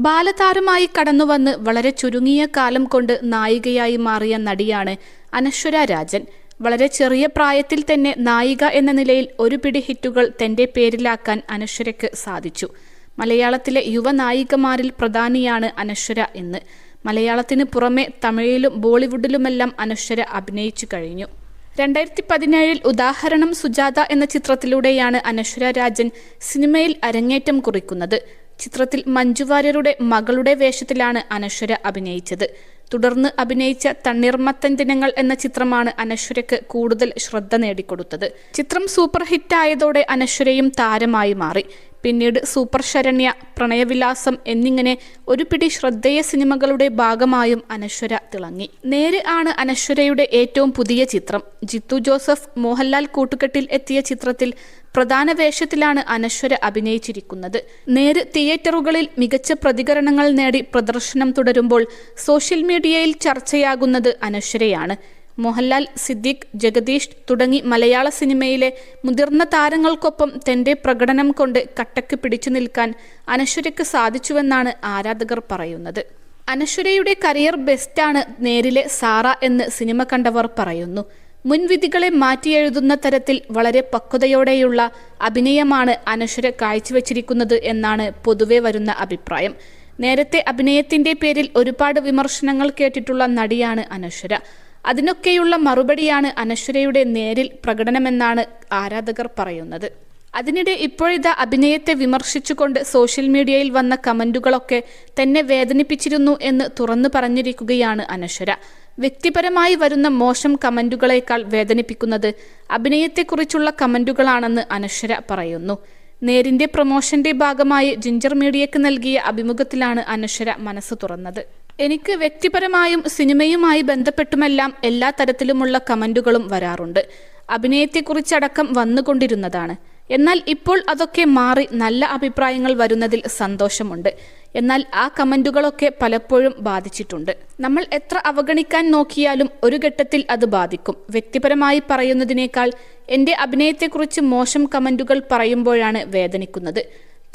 ബാലതാരമായി കടന്നുവന്ന് വളരെ ചുരുങ്ങിയ കാലം കൊണ്ട് നായികയായി മാറിയ നടിയാണ് അനശ്വര രാജൻ. വളരെ ചെറിയ പ്രായത്തിൽ തന്നെ നായിക എന്ന നിലയിൽ ഒരു പിടി ഹിറ്റുകൾ തന്റെ പേരിലാക്കാൻ അനശ്വരയ്ക്ക് സാധിച്ചു. മലയാളത്തിലെ യുവനായികമാരിൽ പ്രധാനിയാണ് അനശ്വര എന്ന്. മലയാളത്തിന് പുറമെ തമിഴിലും ബോളിവുഡിലുമെല്ലാം അനശ്വര അഭിനയിച്ചു കഴിഞ്ഞു. രണ്ടായിരത്തി പതിനേഴിൽ ഉദാഹരണം സുജാത എന്ന ചിത്രത്തിലൂടെയാണ് അനശ്വര രാജൻ സിനിമയിൽ അരങ്ങേറ്റം കുറിക്കുന്നത്. ചിത്രത്തിൽ മഞ്ജു വാര്യരുടെ മകളുടെ വേഷത്തിലാണ് അനശ്വര അഭിനയിച്ചത്. തുടർന്ന് അഭിനയിച്ച തണ്ണീർമത്തൻ ദിനങ്ങൾ എന്ന ചിത്രമാണ് അനശ്വരയ്ക്ക് കൂടുതൽ ശ്രദ്ധ നേടിക്കൊടുത്തത്. ചിത്രം സൂപ്പർ ഹിറ്റ് ആയതോടെ അനശ്വരയും താരമായി മാറി. പിന്നീട് സൂപ്പർ ശരണ്യ പ്രണയവിലാസം എന്നിങ്ങനെ ഒരു പിടി ശ്രദ്ധേയ സിനിമകളുടെ ഭാഗമായും അനശ്വര തിളങ്ങി. നേര് ആണ് അനശ്വരയുടെ ഏറ്റവും പുതിയ ചിത്രം. ജിത്തു ജോസഫ് മോഹൻലാൽ കൂട്ടുകെട്ടിൽ എത്തിയ ചിത്രത്തിൽ പ്രധാന വേഷത്തിലാണ് അനശ്വര അഭിനയിച്ചിരിക്കുന്നത്. നേര് തിയേറ്ററുകളിൽ മികച്ച പ്രതികരണങ്ങൾ നേടി പ്രദർശനം തുടരുമ്പോൾ സോഷ്യൽ മീഡിയയിൽ ചർച്ചയാകുന്നത് അനശ്വരയാണ്. മോഹൻലാൽ സിദ്ദിഖ് ജഗദീഷ് തുടങ്ങി മലയാള സിനിമയിലെ മുതിർന്ന താരങ്ങൾക്കൊപ്പം തന്റെ പ്രകടനം കൊണ്ട് കട്ടക്ക് പിടിച്ചു നിൽക്കാൻ അനശ്വരയ്ക്ക് സാധിച്ചുവെന്നാണ് ആരാധകർ പറയുന്നത്. അനശ്വരയുടെ കരിയർ ബെസ്റ്റാണ് നേരിലെ സാറ എന്ന് സിനിമ കണ്ടവർ പറയുന്നു. മുൻവിധികളെ മാറ്റിയെഴുതുന്ന തരത്തിൽ വളരെ പക്വതയോടെയുള്ള അഭിനയമാണ് അനശ്വര കാഴ്ചവെച്ചിരിക്കുന്നത് എന്നാണ് പൊതുവെ വരുന്ന അഭിപ്രായം. നേരത്തെ അഭിനയത്തിന്റെ പേരിൽ ഒരുപാട് വിമർശനങ്ങൾ കേട്ടിട്ടുള്ള നടിയാണ് അനശ്വര. അതിനൊക്കെയുള്ള മറുപടിയാണ് അനശ്വരയുടെ നേരിൽ പ്രകടനമെന്നാണ് ആരാധകർ പറയുന്നത്. അതിനിടെ ഇപ്പോഴിതാ അഭിനയത്തെ വിമർശിച്ചുകൊണ്ട് സോഷ്യൽ മീഡിയയിൽ വന്ന കമന്റുകളൊക്കെ തന്നെ വേദനിപ്പിച്ചിരുന്നു എന്ന് തുറന്നു പറഞ്ഞിരിക്കുകയാണ് അനശ്വര. വ്യക്തിപരമായി വരുന്ന മോശം കമന്റുകളേക്കാൾ വേദനിപ്പിക്കുന്നത് അഭിനയത്തെക്കുറിച്ചുള്ള കമന്റുകളാണെന്ന് അനശ്വര പറയുന്നു. നേരിന്റെ പ്രൊമോഷന്റെ ഭാഗമായി ജിഞ്ചർ മീഡിയക്ക് നൽകിയ അഭിമുഖത്തിലാണ് അനശ്വര മനസ്സ് തുറന്നത്. എനിക്ക് വ്യക്തിപരമായും സിനിമയുമായി ബന്ധപ്പെട്ടുമെല്ലാം എല്ലാ തരത്തിലുമുള്ള കമന്റുകളും വരാറുണ്ട്. അഭിനയത്തെക്കുറിച്ചടക്കം വന്നുകൊണ്ടിരുന്നതാണ്. എന്നാൽ ഇപ്പോൾ അതൊക്കെ മാറി നല്ല അഭിപ്രായങ്ങൾ വരുന്നതിൽ സന്തോഷമുണ്ട്. എന്നാൽ ആ കമന്റുകളൊക്കെ പലപ്പോഴും ബാധിച്ചിട്ടുണ്ട്. നമ്മൾ എത്ര അവഗണിക്കാൻ നോക്കിയാലും ഒരു ഘട്ടത്തിൽ അത് ബാധിക്കും. വ്യക്തിപരമായി പറയുന്നതിനേക്കാൾ എന്റെ അഭിനയത്തെക്കുറിച്ച് മോശം കമന്റുകൾ പറയുമ്പോഴാണ് വേദനിക്കുന്നത്.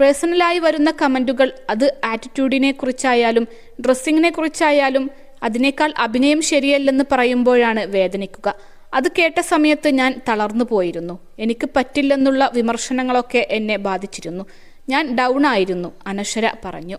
പേഴ്സണലായി വരുന്ന കമന്റുകൾ അത് ആറ്റിറ്റ്യൂഡിനെ കുറിച്ചായാലും ഡ്രസ്സിങ്ങിനെ കുറിച്ചായാലും അതിനേക്കാൾ അഭിനയം ശരിയല്ലെന്ന് പറയുമ്പോഴാണ് വേദനിക്കുക. അത് കേട്ട സമയത്ത് ഞാൻ തളർന്നു പോയിരുന്നു. എനിക്ക് പറ്റില്ലെന്നുള്ള വിമർശനങ്ങളൊക്കെ എന്നെ ബാധിച്ചിരുന്നു. ഞാൻ ഡൗൺ ആയിരുന്നു അനശ്വര പറഞ്ഞു.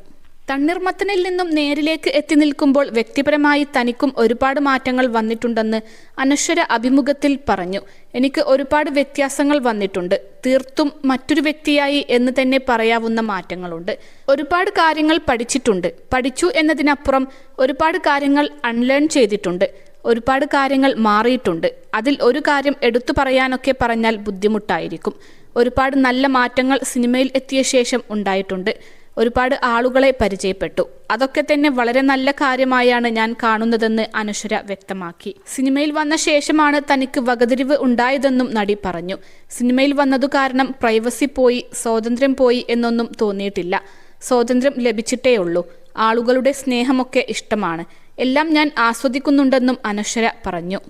തണ്ണീർമത്തനിൽ നിന്നും നേരിലേക്ക് എത്തി നിൽക്കുമ്പോൾ വ്യക്തിപരമായി തനിക്കും ഒരുപാട് മാറ്റങ്ങൾ വന്നിട്ടുണ്ടെന്ന് അനശ്വര അഭിമുഖത്തിൽ പറഞ്ഞു. എനിക്ക് ഒരുപാട് വ്യത്യാസങ്ങൾ വന്നിട്ടുണ്ട്. തീർത്തും മറ്റൊരു വ്യക്തിയായി എന്ന് തന്നെ പറയാവുന്ന മാറ്റങ്ങളുണ്ട്. ഒരുപാട് കാര്യങ്ങൾ പഠിച്ചിട്ടുണ്ട്. പഠിച്ചു എന്നതിനപ്പുറം ഒരുപാട് കാര്യങ്ങൾ അൺലേൺ ചെയ്തിട്ടുണ്ട്. ഒരുപാട് കാര്യങ്ങൾ മാറിയിട്ടുണ്ട്. അതിൽ ഒരു കാര്യം എടുത്തു പറയാനൊക്കെ പറഞ്ഞാൽ ബുദ്ധിമുട്ടായിരിക്കും. ഒരുപാട് നല്ല മാറ്റങ്ങൾ സിനിമയിൽ എത്തിയ ശേഷം ഉണ്ടായിട്ടുണ്ട്. ഒരുപാട് ആളുകളെ പരിചയപ്പെട്ടു. അതൊക്കെ തന്നെ വളരെ നല്ല കാര്യമായാണ് ഞാൻ കാണുന്നതെന്ന് അനശ്വര വ്യക്തമാക്കി. സിനിമയിൽ വന്ന ശേഷമാണ് തനിക്ക് വകതിരിവ് ഉണ്ടായതെന്നും നടി പറഞ്ഞു. സിനിമയിൽ വന്നതു കാരണം പ്രൈവസി പോയി സ്വാതന്ത്ര്യം പോയി എന്നൊന്നും തോന്നിയിട്ടില്ല. സ്വാതന്ത്ര്യം ലഭിച്ചിട്ടേ ഉള്ളൂ ആളുകളുടെ സ്നേഹമൊക്കെ ഇഷ്ടമാണ്. എല്ലാം ഞാൻ ആസ്വദിക്കുന്നുണ്ടെന്നും അനശ്വര പറഞ്ഞു